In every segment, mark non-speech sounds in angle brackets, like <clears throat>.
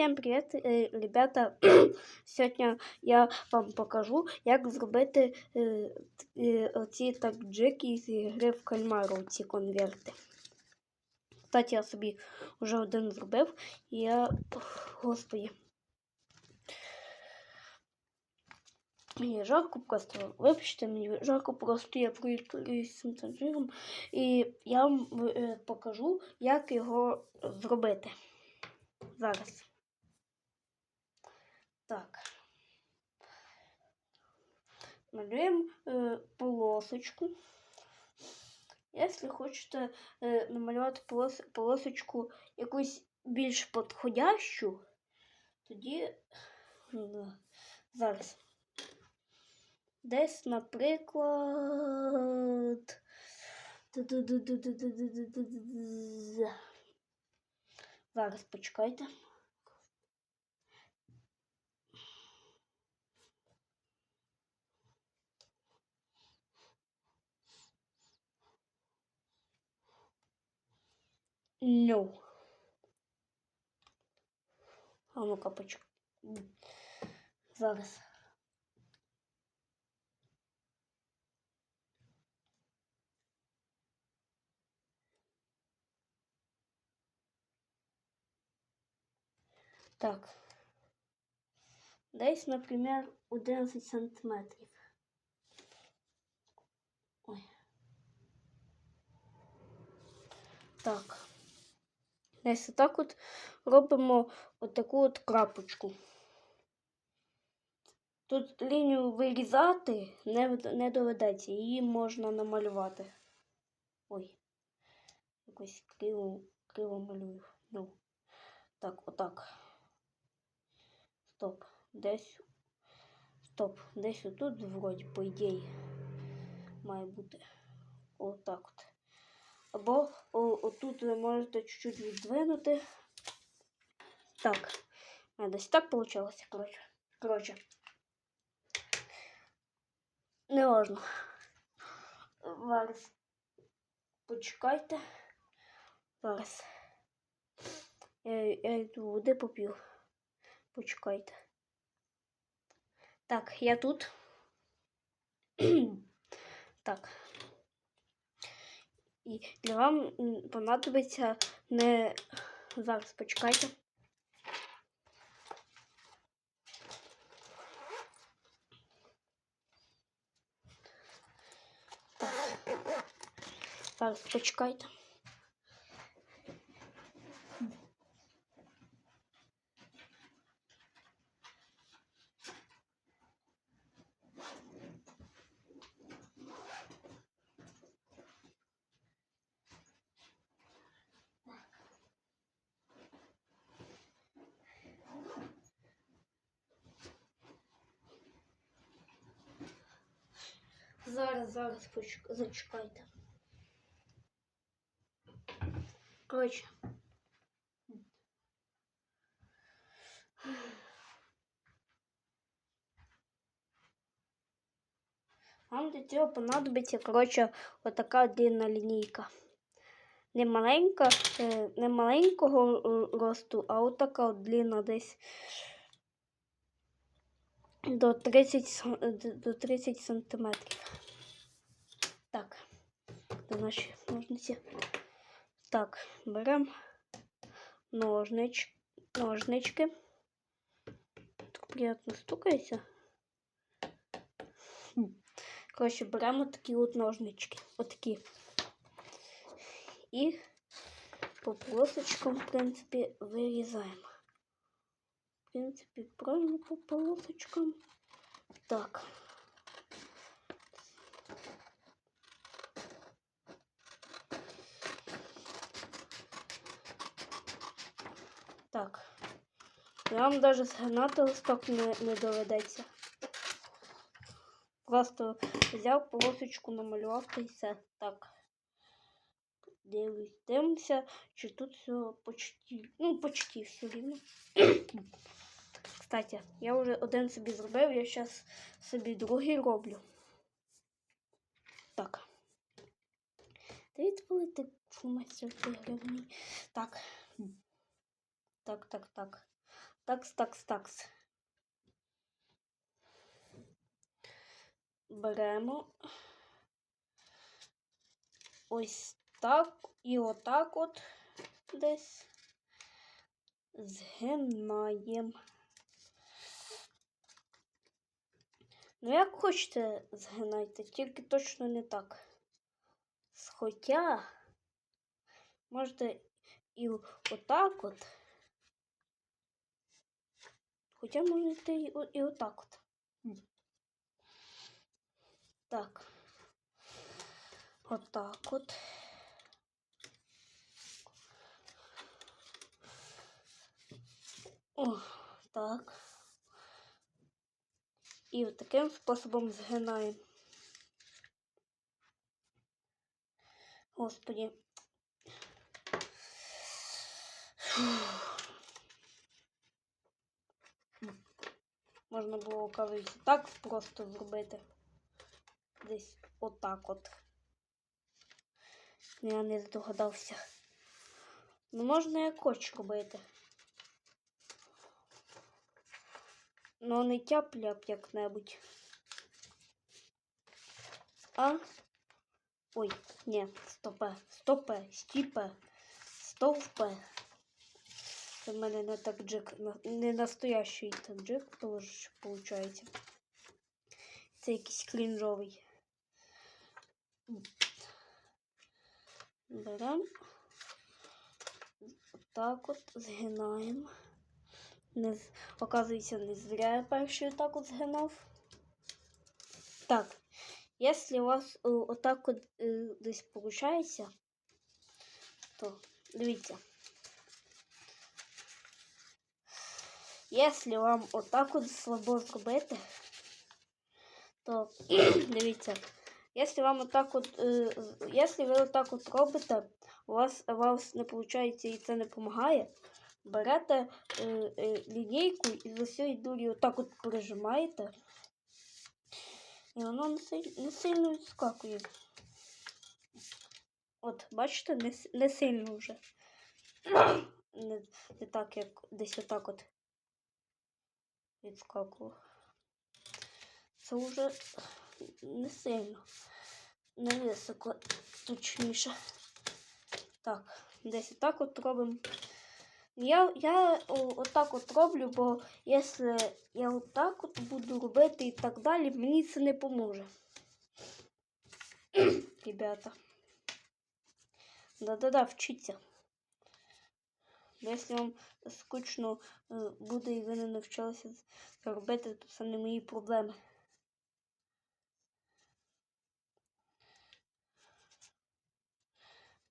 Всем привет, е, ребята! <clears throat> Сьогодні я вам покажу, як зробити оці так джики з гри в кальмару, ці конверти. Кстати, я собі вже один зробив, і я. Господи. Мені жарко просто. Вибачте, мені жарко просто я проїхаюся цим танжиром. І я вам е, покажу, як його зробити. Зараз. Так. Малюємо е, полосочку. Якщо хочете е, э, намалювати полос, полосочку якусь більш підходящу, тоді зараз. Десь, наприклад. Зараз почекайте. No. А ну-ка почекай. Зараз. Так. Десь, наприклад, 11 сантиметрів. Ой. Так. Десь отак от робимо отаку от крапочку. Тут лінію вирізати не, не доведеться, її можна намалювати. Ой, якось криво, криво малюю. Ну, так, отак. Стоп. Десь. Стоп. Десь отут, вроді, по ідеї, має бути. Отак от. Або о, отут ви можете чуть-чуть віддвинути. Так. А, десь так вийшло, коротше. Коротше. Не важно. Зараз. Почекайте. Зараз. Я, я йду води поп'ю. Почекайте. Так, я тут. <clears throat> так. І для вам понадобиться не зараз почекайте. Так. Зараз почекайте. Зараз, зачекайте. Коротше. Вам для цього понадобиться, коротше, отака длинна лінійка. Не маленька, е, не маленького е, росту, а отака от длинна десь до 30, сан- е, д- до 30 сантиметрів. Так, де наші ножниці. Так, беремо ножнич, ножнички. Так приємно стукається. Хм. Коротше, беремо такі от ножнички. Отакі. І по полосочкам, в принципі, вирізаємо. В принципі, правильно по полосочкам. Так. Так. Вам навіть згинати листок не, не доведеться. Просто взяв полосочку, намалював та й все. Так. Дивимося, чи тут все почти, ну, почти все рівно. <coughs> Кстати, я вже один собі зробив, я зараз собі другий роблю. Так. Дивіться, коли ти фумайся в гривні. Так. Так, так, так. Такс, такс, такс. Беремо. Ось так і отак от десь згинаємо. Ну, як хочете, згинайте, тільки точно не так. Хоча можете і отак от. Хоча можете і, о- і отак от. Так. Отак от. О, так. І от таким способом згинаємо. Господи. Можна було, оказується, так просто зробити. Десь отак от. Я не здогадався. Ну, можна як хоч робити. Ну, не тяп-ляп як-небудь. А? Ой, ні, стопе, стопе, стіпе, стовпе. Це в мене не так джик, на- не настоящий так джик, тож виходить. Це якийсь крінжовий. Беремо. Так от згинаємо. Не, оказується, не зря я перший так от згинав. Так, якщо у вас е, отак от е, десь виходить, то дивіться. Якщо вам отак от слабо зробити, то <clears throat> дивіться, якщо вам отак от, е, якщо ви отак от робите, у вас, у вас не виходить і це не допомагає, берете е, е, лінійку і з усієї дурі отак от прижимаєте, і воно не, силь, не сильно відскакує. От, бачите, не, не сильно вже. <clears throat> Не, не так, як десь отак от відскакував. Це вже не сильно. Не високо, точніше. Так, десь отак от робимо. Я, я отак от роблю, бо якщо я отак от буду робити і так далі, мені це не поможе. <clears throat> Ребята. Да-да-да, вчіться. Бо Якщо вам скучно е, буде і ви не навчилися це робити, то це не мої проблеми.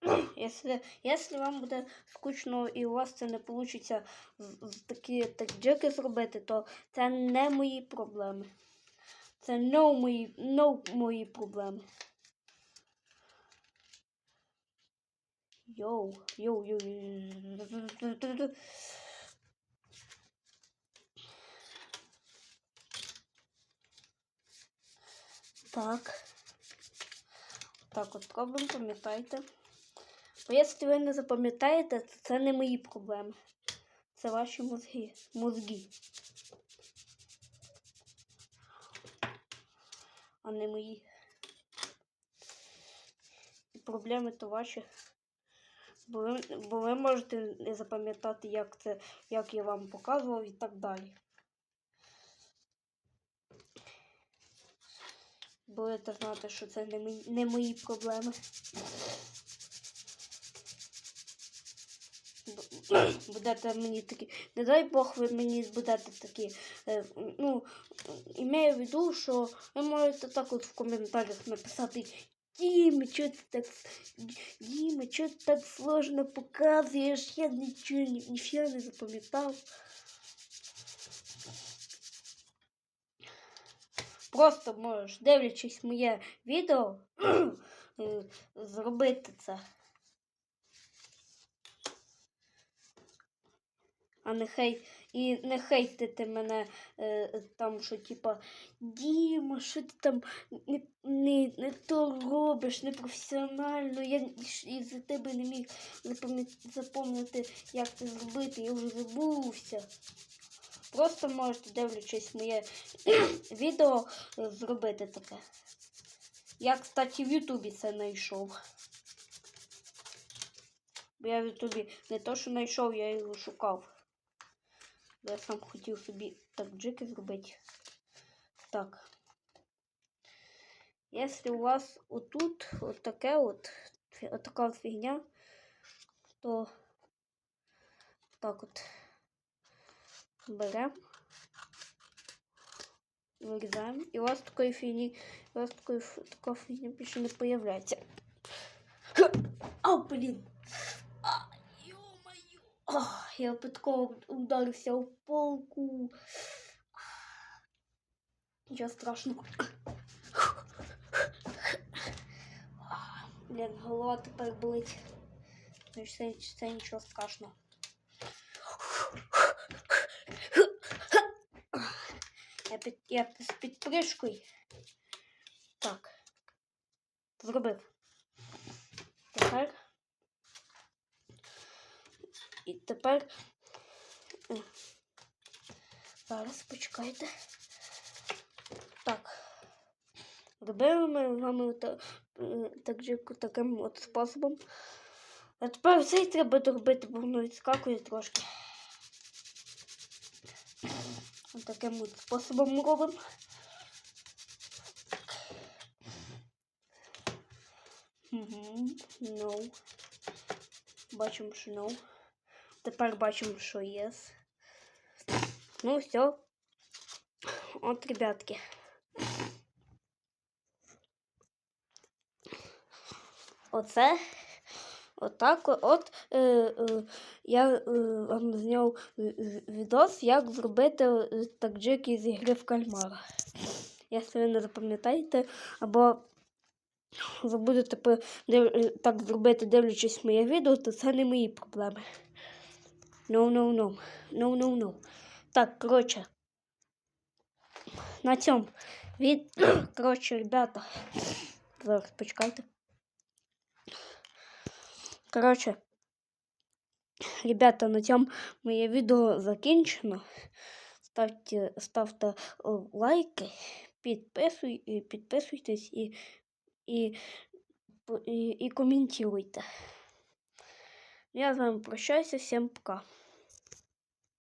<clears throat> Якщо, вам буде скучно і у вас це не вийде такі так джеки зробити, то це не мої проблеми. Це no мої, no мої проблеми. Йоу, йоу, йоу. Так. Так от робимо, пам'ятайте. Бо якщо ви не запам'ятаєте, то це не мої проблеми. Це ваші мозги. Мозги. А не мої. І проблеми то ваші. Бо ви, бо ви можете не запам'ятати, як це, як я вам показував і так далі. Будете знати, що це не мої, не мої проблеми. Будете мені такі, не дай Бог, ви мені будете такі. е, ну, імею в виду, що ви можете так от в коментарях написати. Діма, що ти так, Діма, що ти так сложно показуєш? Я нічого, ні- ніфіга не запам'ятав. Просто можеш, дивлячись моє відео, <clears throat> е, зробити це. а не хейт. І не хейтити мене е, там, що типа Діма, що ти там не, не, не то робиш, непрофесіонально. Я ж із-за тебе не міг запам'ят- запам'ятати, як це зробити, я вже забувся. Просто можете, дивлячись моє <clears throat> відео, зробити таке. Я, кстати, в Ютубі це знайшов. Бо я в Ютубі не то, що знайшов, я його шукав. Бо Я сам хотів собі так джики зробити. Так. Якщо у вас отут от таке от, така фігня, то так от беремо, вирізаємо, і у вас такої фігні, у вас такої, така фігня більше не появляється. А, блін! А, ё-моё! А, я випадково ударився в полку. Нічого страшного. Блін, голова тепер болить. Ну, Це, це нічого страшного. Я під, я з підпришкою. Так. Зробив. Тепер. Тепер. Зараз почекайте. Так. Робили ми з вами е, так таким от способом. А тепер цей треба доробити, бо воно відскакує трошки. От таким от способом робимо. Угу. No. Бачимо, що no. Тепер бачимо, що yes. Ну, все. От, ребятки. Оце. Отак от е, е, я е, вам зняв е, е, відос, як зробити е, таджики з ігри в кальмара. Якщо ви не запам'ятаєте, або ви будете по- див- е, так зробити, дивлячись моє відео, то це не мої проблеми. No, no, no. No, no, no. Так, коротше. На цьому від... <clears throat> Коротше, ребята. Зараз почекайте. Коротше, ребята, на цьому моє відео закінчено. Ставте, ставте лайки, підписуй, підписуйтесь і, і, і, і коментуйте. Я з вами прощаюся, всім пока.